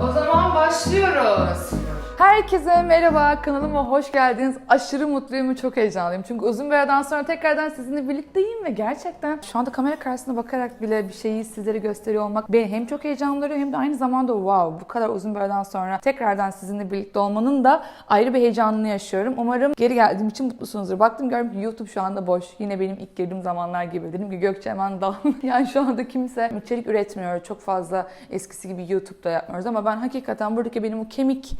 O zaman başlıyoruz. Herkese merhaba, kanalıma hoş geldiniz. Aşırı mutluyum çok heyecanlıyım. Çünkü uzun bir aradan sonra tekrardan sizinle birlikteyim ve gerçekten şu anda kamera karşısına bakarak bile bir şeyi sizlere gösteriyor olmak beni hem çok heyecanlandırıyor hem de aynı zamanda wow bu kadar uzun bir aradan sonra tekrardan sizinle birlikte olmanın da ayrı bir heyecanını yaşıyorum. Umarım geri geldiğim için mutlusunuzdur. Baktım gördüm YouTube şu anda boş. Yine benim ilk girdiğim zamanlar gibi. Dedim ki Gökçe hemen dal. yani şu anda kimse içerik üretmiyor. Çok fazla eskisi gibi YouTube'da yapmıyoruz ama ben hakikaten buradaki benim o kemik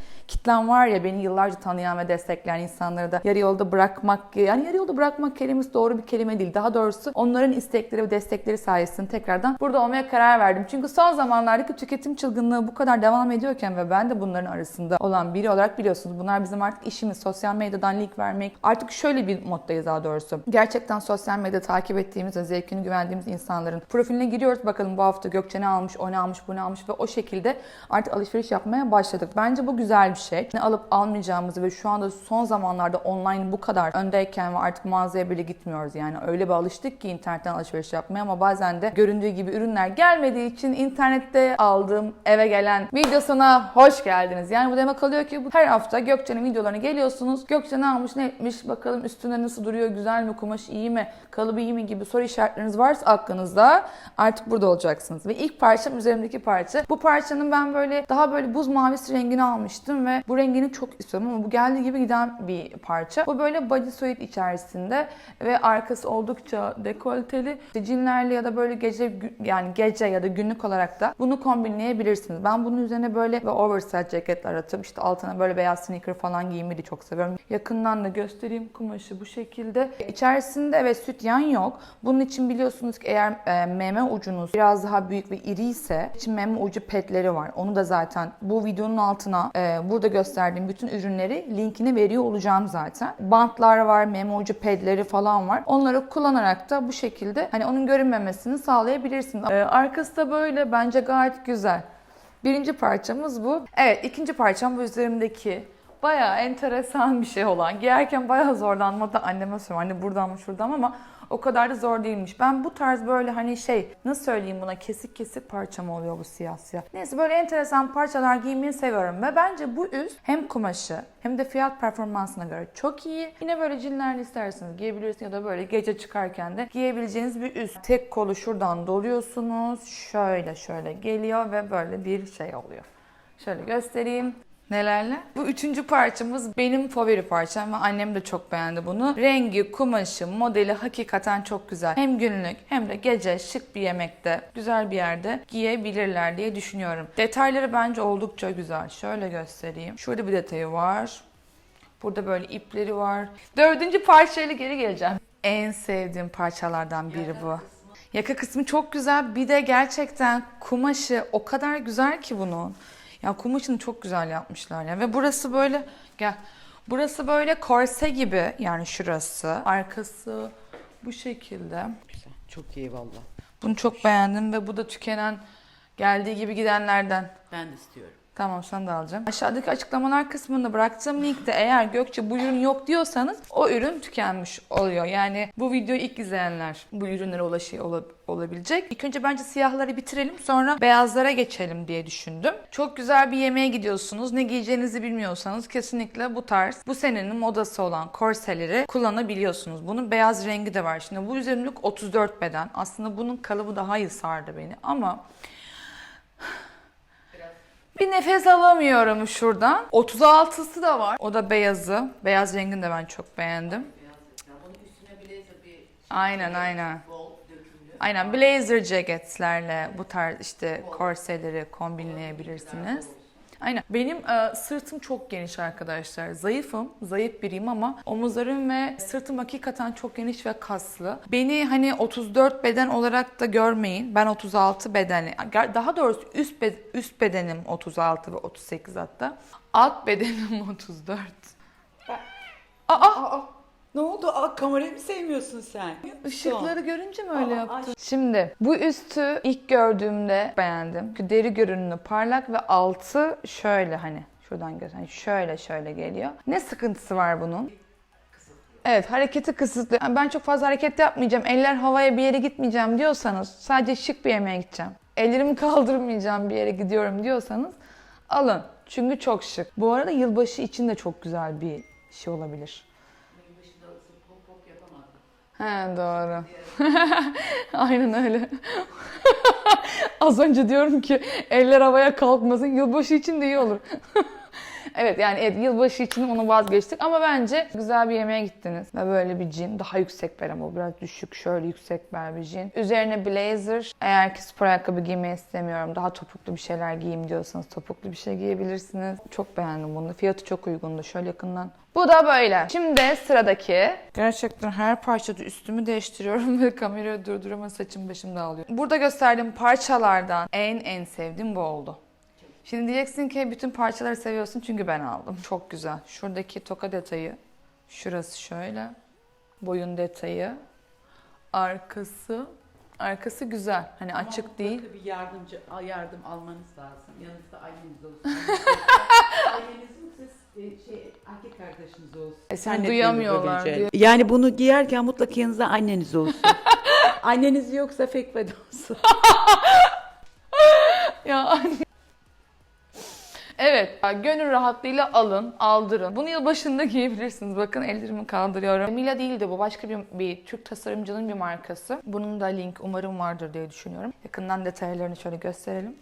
kitlem var ya beni yıllarca tanıyan ve destekleyen insanları da yarı yolda bırakmak yani yarı yolda bırakmak kelimesi doğru bir kelime değil. Daha doğrusu onların istekleri ve destekleri sayesinde tekrardan burada olmaya karar verdim. Çünkü son zamanlardaki tüketim çılgınlığı bu kadar devam ediyorken ve ben de bunların arasında olan biri olarak biliyorsunuz bunlar bizim artık işimiz. Sosyal medyadan link vermek. Artık şöyle bir moddayız daha doğrusu. Gerçekten sosyal medya takip ettiğimiz ve zevkini güvendiğimiz insanların profiline giriyoruz. Bakalım bu hafta Gökçe ne almış, o ne almış, bu ne almış ve o şekilde artık alışveriş yapmaya başladık. Bence bu güzel bir şey. Ne alıp almayacağımızı ve şu anda son zamanlarda online bu kadar öndeyken ve artık mağazaya bile gitmiyoruz. Yani öyle bir alıştık ki internetten alışveriş yapmaya ama bazen de göründüğü gibi ürünler gelmediği için internette aldığım eve gelen videosuna hoş geldiniz. Yani bu demek oluyor ki her hafta Gökçe'nin videolarına geliyorsunuz. Gökçe ne almış ne etmiş bakalım üstünde nasıl duruyor güzel mi kumaş iyi mi kalıbı iyi mi gibi soru işaretleriniz varsa aklınızda artık burada olacaksınız. Ve ilk parçam üzerimdeki parça. Bu parçanın ben böyle daha böyle buz mavisi rengini almıştım ve bu rengini çok istiyorum ama bu geldiği gibi giden bir parça. Bu böyle bodysuit içerisinde ve arkası oldukça dekolteli. İşte Jeanlerle ya da böyle gece yani gece ya da günlük olarak da bunu kombinleyebilirsiniz. Ben bunun üzerine böyle ve oversize ceketler atıp işte altına böyle beyaz sneaker falan giymeyi de çok seviyorum. Yakından da göstereyim kumaşı bu şekilde. İçerisinde ve sütyen yok. Bunun için biliyorsunuz ki eğer e, meme ucunuz biraz daha büyük ve iri ise için meme ucu petleri var. Onu da zaten bu videonun altına e, burada gösterdiğim bütün ürünleri linkini veriyor olacağım zaten. Bantlar var, meme ucu pedleri falan var. Onları kullanarak da bu şekilde hani onun görünmemesini sağlayabilirsiniz. E, arkası da böyle bence gayet güzel. Birinci parçamız bu. Evet ikinci parçam bu üzerimdeki bayağı enteresan bir şey olan. Giyerken bayağı zorlandım. Hatta anneme söylüyorum. Anne buradan mı şuradan mı ama o kadar da zor değilmiş. Ben bu tarz böyle hani şey nasıl söyleyeyim buna kesik kesik parça mı oluyor bu siyah siyah. Neyse böyle enteresan parçalar giymeyi seviyorum ve bence bu üst hem kumaşı hem de fiyat performansına göre çok iyi. Yine böyle cinlerle isterseniz giyebilirsiniz ya da böyle gece çıkarken de giyebileceğiniz bir üst. Tek kolu şuradan doluyorsunuz. Şöyle şöyle geliyor ve böyle bir şey oluyor. Şöyle göstereyim. Nelerle? Bu üçüncü parçamız benim favori parçam ve annem de çok beğendi bunu. Rengi, kumaşı, modeli hakikaten çok güzel. Hem günlük hem de gece şık bir yemekte, güzel bir yerde giyebilirler diye düşünüyorum. Detayları bence oldukça güzel. Şöyle göstereyim. Şurada bir detayı var. Burada böyle ipleri var. Dördüncü parçayla geri geleceğim. En sevdiğim parçalardan biri bu. Yaka kısmı çok güzel. Bir de gerçekten kumaşı o kadar güzel ki bunun. Ya kumaşını çok güzel yapmışlar ya. Ve burası böyle gel. Burası böyle korse gibi yani şurası. Arkası bu şekilde. Güzel. Çok iyi valla. Bunu çok beğendim ve bu da tükenen geldiği gibi gidenlerden. Ben de istiyorum. Tamam sen de alacağım. Aşağıdaki açıklamalar kısmında bıraktığım linkte eğer Gökçe bu ürün yok diyorsanız o ürün tükenmiş oluyor. Yani bu videoyu ilk izleyenler bu ürünlere ulaşıyor ola- olabilecek. İlk önce bence siyahları bitirelim sonra beyazlara geçelim diye düşündüm. Çok güzel bir yemeğe gidiyorsunuz. Ne giyeceğinizi bilmiyorsanız kesinlikle bu tarz bu senenin modası olan korseleri kullanabiliyorsunuz. Bunun beyaz rengi de var. Şimdi bu üzerimlik 34 beden. Aslında bunun kalıbı daha iyi sardı beni ama bir nefes alamıyorum şuradan. 36'sı da var. O da beyazı. Beyaz rengini de ben çok beğendim. Aynen aynen. Aynen blazer ceketlerle bu tarz işte korseleri kombinleyebilirsiniz. Aynen. Benim e, sırtım çok geniş arkadaşlar. Zayıfım, zayıf biriyim ama omuzlarım ve sırtım hakikaten çok geniş ve kaslı. Beni hani 34 beden olarak da görmeyin. Ben 36 bedenli. Daha doğrusu üst, be- üst bedenim 36 ve 38 hatta. Alt bedenim 34. Aa! Aa, ne oldu? Aa, kamerayı mı sevmiyorsun sen? Işıkları görünce mi öyle Aa, yaptın? Şimdi bu üstü ilk gördüğümde beğendim. Çünkü deri görünümü parlak ve altı şöyle hani şuradan göz hani şöyle şöyle geliyor. Ne sıkıntısı var bunun? Evet hareketi kısıtlı. Yani Ben çok fazla hareket yapmayacağım. Eller havaya bir yere gitmeyeceğim diyorsanız sadece şık bir yemeğe gideceğim. Ellerimi kaldırmayacağım bir yere gidiyorum diyorsanız alın. Çünkü çok şık. Bu arada yılbaşı için de çok güzel bir şey olabilir. He doğru. Aynen öyle. Az önce diyorum ki eller havaya kalkmasın. Yılbaşı için de iyi olur. evet yani evet, yılbaşı için onu vazgeçtik ama bence güzel bir yemeğe gittiniz. Ve böyle bir cin. Daha yüksek bel ama biraz düşük şöyle yüksek bel bir cin. Üzerine blazer. Eğer ki spor ayakkabı giymeyi istemiyorum. Daha topuklu bir şeyler giyeyim diyorsanız topuklu bir şey giyebilirsiniz. Çok beğendim bunu. Fiyatı çok uygundu. Şöyle yakından. Bu da böyle. Şimdi sıradaki. Gerçekten her parçada üstümü değiştiriyorum ve kamerayı durduramam saçım başım dağılıyor. Burada gösterdiğim parçalardan en en sevdiğim bu oldu. Şimdi diyeceksin ki bütün parçaları seviyorsun çünkü ben aldım. Çok güzel. Şuradaki toka detayı. Şurası şöyle. Boyun detayı. Arkası. Arkası güzel. Hani açık değil. Bir yardımcı yardım almanız lazım. Yanınızda aileniz olsun. aileniz şey erkek kardeşiniz olsun. E, seni Anne duyamıyorlar diye. Yani bunu giyerken mutlaka yanınızda anneniz olsun. Anneniz yoksa fake bed olsun. Ya anne. Evet, gönül rahatlığıyla alın, aldırın. Bunu yılbaşında giyebilirsiniz. Bakın ellerimi kaldırıyorum. Mila değildi bu. Başka bir, bir Türk tasarımcının bir markası. Bunun da link umarım vardır diye düşünüyorum. Yakından detaylarını şöyle gösterelim.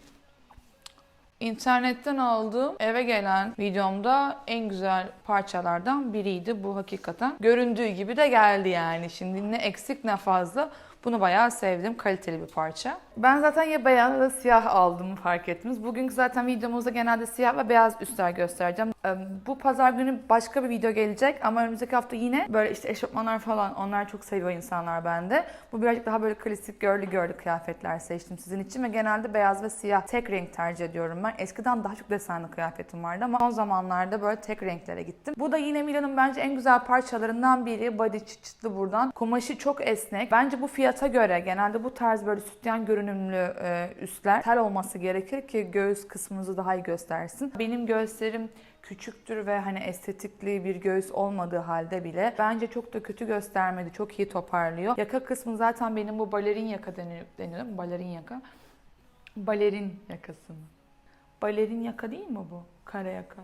İnternetten aldığım eve gelen videomda en güzel parçalardan biriydi bu hakikaten. Göründüğü gibi de geldi yani. Şimdi ne eksik ne fazla. Bunu bayağı sevdim. Kaliteli bir parça. Ben zaten ya beyaz ya siyah aldım fark ettiniz. Bugünkü zaten videomuzda genelde siyah ve beyaz üstler göstereceğim. Bu pazar günü başka bir video gelecek ama önümüzdeki hafta yine böyle işte eşofmanlar falan onlar çok seviyor insanlar bende. Bu birazcık daha böyle klasik görlü görlü kıyafetler seçtim sizin için ve genelde beyaz ve siyah tek renk tercih ediyorum ben. Eskiden daha çok desenli kıyafetim vardı ama son zamanlarda böyle tek renklere gittim. Bu da yine Mila'nın bence en güzel parçalarından biri. Body çıt çıtlı buradan. Kumaşı çok esnek. Bence bu fiyata göre genelde bu tarz böyle sütyen görünümlü e, üstler tel olması gerekir ki göğüs kısmınızı daha iyi göstersin. Benim göğüslerim küçüktür ve hani estetikli bir göğüs olmadığı halde bile bence çok da kötü göstermedi. Çok iyi toparlıyor. Yaka kısmı zaten benim bu balerin yaka deniyor. mi? Balerin yaka. Balerin yakası mı? Balerin yaka değil mi bu? Kare yaka.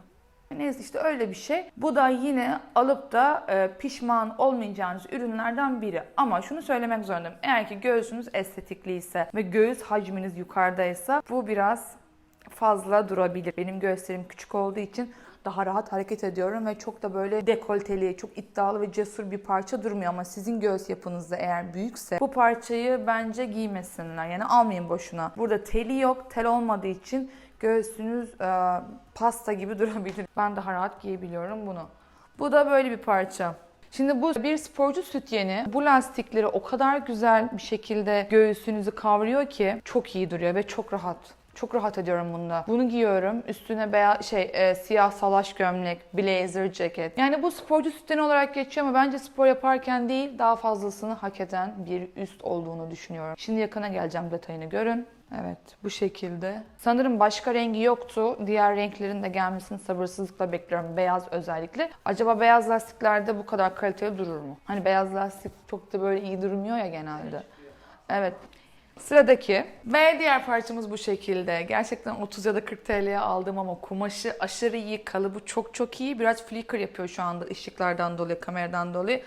Neyse işte öyle bir şey. Bu da yine alıp da e, pişman olmayacağınız ürünlerden biri. Ama şunu söylemek zorundayım. Eğer ki göğsünüz estetikliyse ve göğüs hacminiz yukarıdaysa bu biraz fazla durabilir. Benim göğüslerim küçük olduğu için daha rahat hareket ediyorum ve çok da böyle dekolteli, çok iddialı ve cesur bir parça durmuyor ama sizin göğüs yapınızda eğer büyükse bu parçayı bence giymesinler. Yani almayın boşuna. Burada teli yok. Tel olmadığı için göğsünüz e, pasta gibi durabilir. Ben daha rahat giyebiliyorum bunu. Bu da böyle bir parça. Şimdi bu bir sporcu sütyeni. Bu lastikleri o kadar güzel bir şekilde göğsünüzü kavruyor ki çok iyi duruyor ve çok rahat. Çok rahat ediyorum bunda. Bunu giyiyorum. Üstüne beyaz şey e, siyah salaş gömlek, blazer ceket. Yani bu sporcu sütyeni olarak geçiyor ama bence spor yaparken değil daha fazlasını hak eden bir üst olduğunu düşünüyorum. Şimdi yakına geleceğim detayını görün. Evet bu şekilde. Sanırım başka rengi yoktu. Diğer renklerin de gelmesini sabırsızlıkla bekliyorum. Beyaz özellikle. Acaba beyaz lastiklerde bu kadar kaliteli durur mu? Hani beyaz lastik çok da böyle iyi durmuyor ya genelde. Evet. Sıradaki ve diğer parçamız bu şekilde. Gerçekten 30 ya da 40 TL'ye aldım ama kumaşı aşırı iyi, kalıbı çok çok iyi. Biraz flicker yapıyor şu anda ışıklardan dolayı, kameradan dolayı.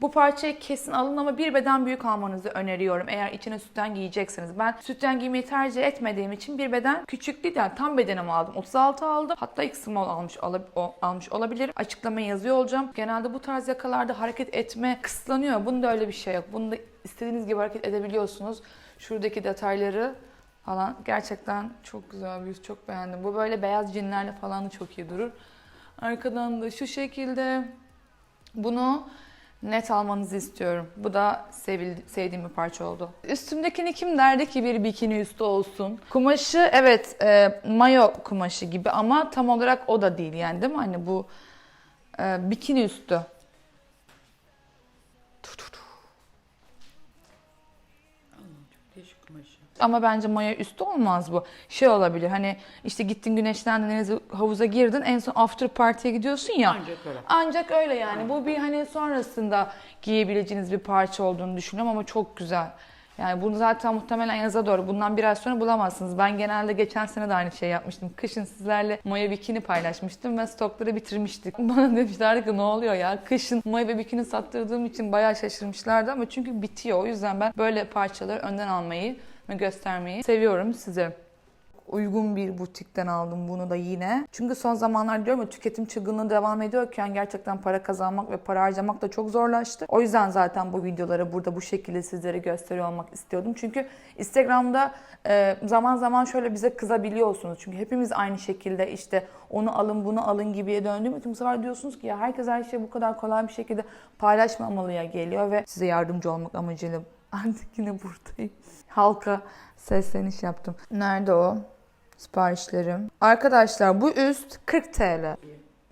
Bu parçayı kesin alın ama bir beden büyük almanızı öneriyorum eğer içine sütten giyecekseniz. Ben sütten giymeyi tercih etmediğim için bir beden küçük değil yani tam bedenimi aldım. 36 aldım. Hatta X small almış, almış olabilirim. Açıklamayı yazıyor olacağım. Genelde bu tarz yakalarda hareket etme kısıtlanıyor. Bunda öyle bir şey yok. Bunda istediğiniz gibi hareket edebiliyorsunuz. Şuradaki detayları falan gerçekten çok güzel bir yüz. Çok beğendim. Bu böyle beyaz cinlerle falan da çok iyi durur. Arkadan da şu şekilde bunu net almanızı istiyorum. Bu da sevil, sevdiğim bir parça oldu. Üstümdekini kim derdi ki bir bikini üstü olsun? Kumaşı evet e, mayo kumaşı gibi ama tam olarak o da değil yani değil mi? Hani bu e, bikini üstü. Ama bence maya üstü olmaz bu. Şey olabilir hani işte gittin güneşlendin denize havuza girdin en son after party'ye gidiyorsun ya. Ancak öyle. Ancak öyle yani. Bu bir hani sonrasında giyebileceğiniz bir parça olduğunu düşünüyorum ama çok güzel. Yani bunu zaten muhtemelen yaza doğru bundan bir ay sonra bulamazsınız. Ben genelde geçen sene de aynı şey yapmıştım. Kışın sizlerle Moya bikini paylaşmıştım ve stokları bitirmiştik. Bana demişlerdi ki ne oluyor ya kışın Moya ve bikini sattırdığım için bayağı şaşırmışlardı ama çünkü bitiyor. O yüzden ben böyle parçaları önden almayı göstermeyi seviyorum size uygun bir butikten aldım bunu da yine. Çünkü son zamanlar diyorum ya tüketim çılgınlığı devam ediyorken gerçekten para kazanmak ve para harcamak da çok zorlaştı. O yüzden zaten bu videoları burada bu şekilde sizlere gösteriyor olmak istiyordum. Çünkü Instagram'da e, zaman zaman şöyle bize kızabiliyorsunuz. Çünkü hepimiz aynı şekilde işte onu alın bunu alın gibiye döndüğüm için bu sefer diyorsunuz ki ya herkes her şeyi bu kadar kolay bir şekilde paylaşmamalıya geliyor ve size yardımcı olmak amacıyla artık yine buradayım. Halka sesleniş yaptım. Nerede o? Siparişlerim. Arkadaşlar bu üst 40 TL.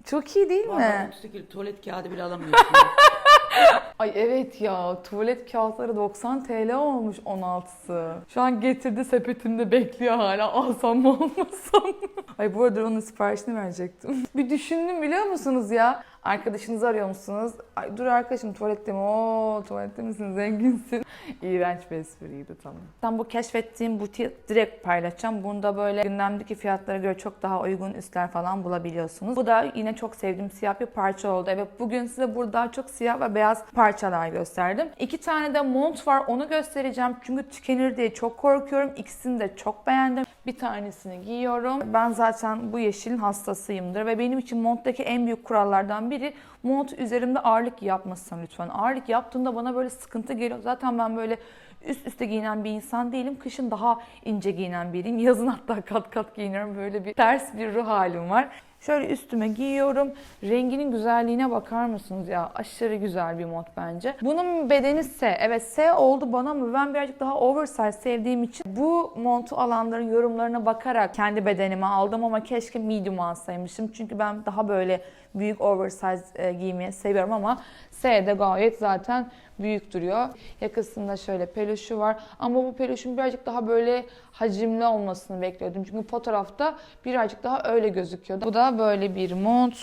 Çok iyi değil mi? Vallahi üstteki tuvalet kağıdı bile alamıyorsun. Ay evet ya tuvalet kağıtları 90 TL olmuş 16'sı. Şu an getirdi sepetinde bekliyor hala alsam mı almasam mı? Ay bu arada onun siparişini verecektim. Bir düşündüm biliyor musunuz ya? Arkadaşınızı arıyor musunuz? Ay dur arkadaşım tuvalette mi? Oo tuvalette misin? Zenginsin. İğrenç bir espriydi tamam. Ben bu keşfettiğim butiği direkt paylaşacağım. Bunda böyle gündemdeki fiyatlara göre çok daha uygun üstler falan bulabiliyorsunuz. Bu da yine çok sevdiğim siyah bir parça oldu. Evet bugün size burada çok siyah ve beyaz parçalar gösterdim. İki tane de mont var onu göstereceğim. Çünkü tükenir diye çok korkuyorum. İkisini de çok beğendim. Bir tanesini giyiyorum. Ben zaten bu yeşilin hastasıyımdır ve benim için monttaki en büyük kurallardan biri mont üzerimde ağırlık yapmasın lütfen. Ağırlık yaptığında bana böyle sıkıntı geliyor. Zaten ben böyle üst üste giyinen bir insan değilim. Kışın daha ince giyinen biriyim. Yazın hatta kat kat giyiniyorum. Böyle bir ters bir ruh halim var. Şöyle üstüme giyiyorum. Renginin güzelliğine bakar mısınız ya? Aşırı güzel bir mod bence. Bunun bedeni S. Evet S oldu bana ama ben birazcık daha oversize sevdiğim için bu montu alanların yorumlarına bakarak kendi bedenime aldım ama keşke medium alsaymışım. Çünkü ben daha böyle büyük oversize e, giymeyi seviyorum ama S de gayet zaten büyük duruyor. Yakasında şöyle peluşu var. Ama bu peluşun birazcık daha böyle hacimli olmasını bekliyordum. Çünkü fotoğrafta birazcık daha öyle gözüküyordu. Bu da böyle bir mont.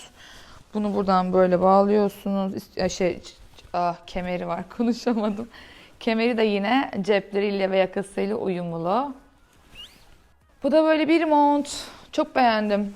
Bunu buradan böyle bağlıyorsunuz. Şey, ah, kemeri var konuşamadım. Kemeri de yine cepleriyle ve yakasıyla uyumlu. Bu da böyle bir mont. Çok beğendim.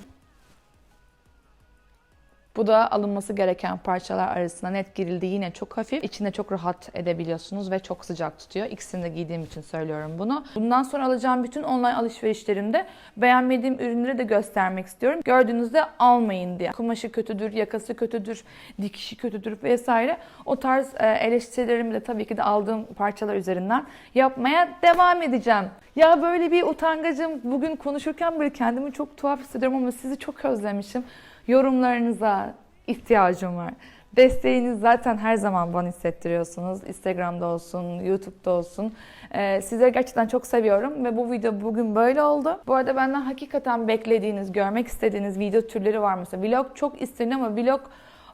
Bu da alınması gereken parçalar arasına net girildi. Yine çok hafif. İçinde çok rahat edebiliyorsunuz ve çok sıcak tutuyor. İkisini de giydiğim için söylüyorum bunu. Bundan sonra alacağım bütün online alışverişlerimde beğenmediğim ürünleri de göstermek istiyorum. Gördüğünüzde almayın diye. Kumaşı kötüdür, yakası kötüdür, dikişi kötüdür vesaire. O tarz e, eleştirilerimi de tabii ki de aldığım parçalar üzerinden yapmaya devam edeceğim. Ya böyle bir utangacım. Bugün konuşurken böyle kendimi çok tuhaf hissediyorum ama sizi çok özlemişim. Yorumlarınıza ihtiyacım var. Desteğiniz zaten her zaman bana hissettiriyorsunuz. Instagram'da olsun, YouTube'da olsun. Ee, sizleri gerçekten çok seviyorum ve bu video bugün böyle oldu. Bu arada benden hakikaten beklediğiniz, görmek istediğiniz video türleri var mesela. Vlog çok isteniyor ama vlog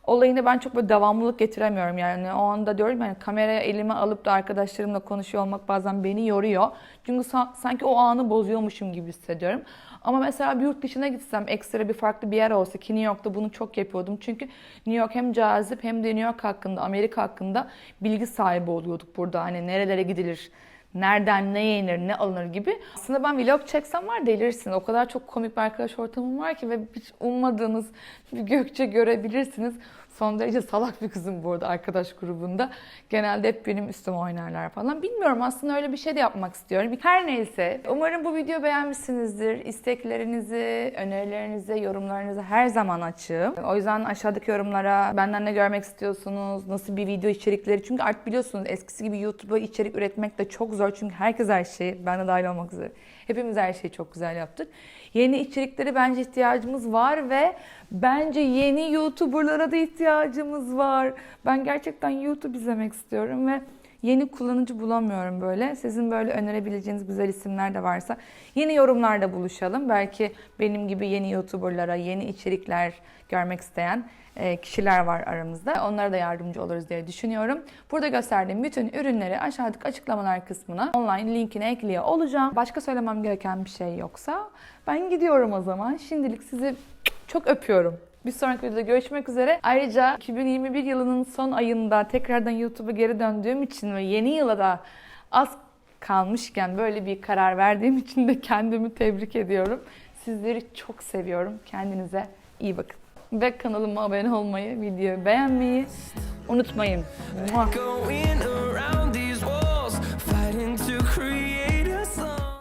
olayını ben çok böyle devamlılık getiremiyorum yani. O anda diyorum yani kameraya elime alıp da arkadaşlarımla konuşuyor olmak bazen beni yoruyor. Çünkü sa- sanki o anı bozuyormuşum gibi hissediyorum. Ama mesela bir yurt dışına gitsem ekstra bir farklı bir yer olsa ki New York'ta bunu çok yapıyordum. Çünkü New York hem cazip hem de New York hakkında, Amerika hakkında bilgi sahibi oluyorduk burada. Hani nerelere gidilir, nereden ne yenir, ne alınır gibi. Aslında ben vlog çeksem var delirsin. O kadar çok komik bir arkadaş ortamım var ki ve hiç ummadığınız bir Gökçe görebilirsiniz. Son derece salak bir kızım bu arada arkadaş grubunda. Genelde hep benim üstüme oynarlar falan. Bilmiyorum aslında öyle bir şey de yapmak istiyorum. Her neyse umarım bu videoyu beğenmişsinizdir. İsteklerinizi, önerilerinizi, yorumlarınızı her zaman açığım. O yüzden aşağıdaki yorumlara benden ne görmek istiyorsunuz, nasıl bir video içerikleri. Çünkü artık biliyorsunuz eskisi gibi YouTube'a içerik üretmek de çok zor. Çünkü herkes her şeyi, ben de dahil olmak üzere. Hepimiz her şeyi çok güzel yaptık. Yeni içerikleri bence ihtiyacımız var ve bence yeni YouTuber'lara da ihtiyacımız var. Ben gerçekten YouTube izlemek istiyorum ve yeni kullanıcı bulamıyorum böyle. Sizin böyle önerebileceğiniz güzel isimler de varsa yeni yorumlarda buluşalım. Belki benim gibi yeni YouTuber'lara, yeni içerikler görmek isteyen kişiler var aramızda. Onlara da yardımcı oluruz diye düşünüyorum. Burada gösterdiğim bütün ürünleri aşağıdaki açıklamalar kısmına online linkine ekliyor olacağım. Başka söylemem gereken bir şey yoksa ben gidiyorum o zaman. Şimdilik sizi çok öpüyorum. Bir sonraki videoda görüşmek üzere. Ayrıca 2021 yılının son ayında tekrardan YouTube'a geri döndüğüm için ve yeni yıla da az kalmışken böyle bir karar verdiğim için de kendimi tebrik ediyorum. Sizleri çok seviyorum. Kendinize iyi bakın. Ve kanalıma abone olmayı, videoyu beğenmeyi unutmayın. Muah.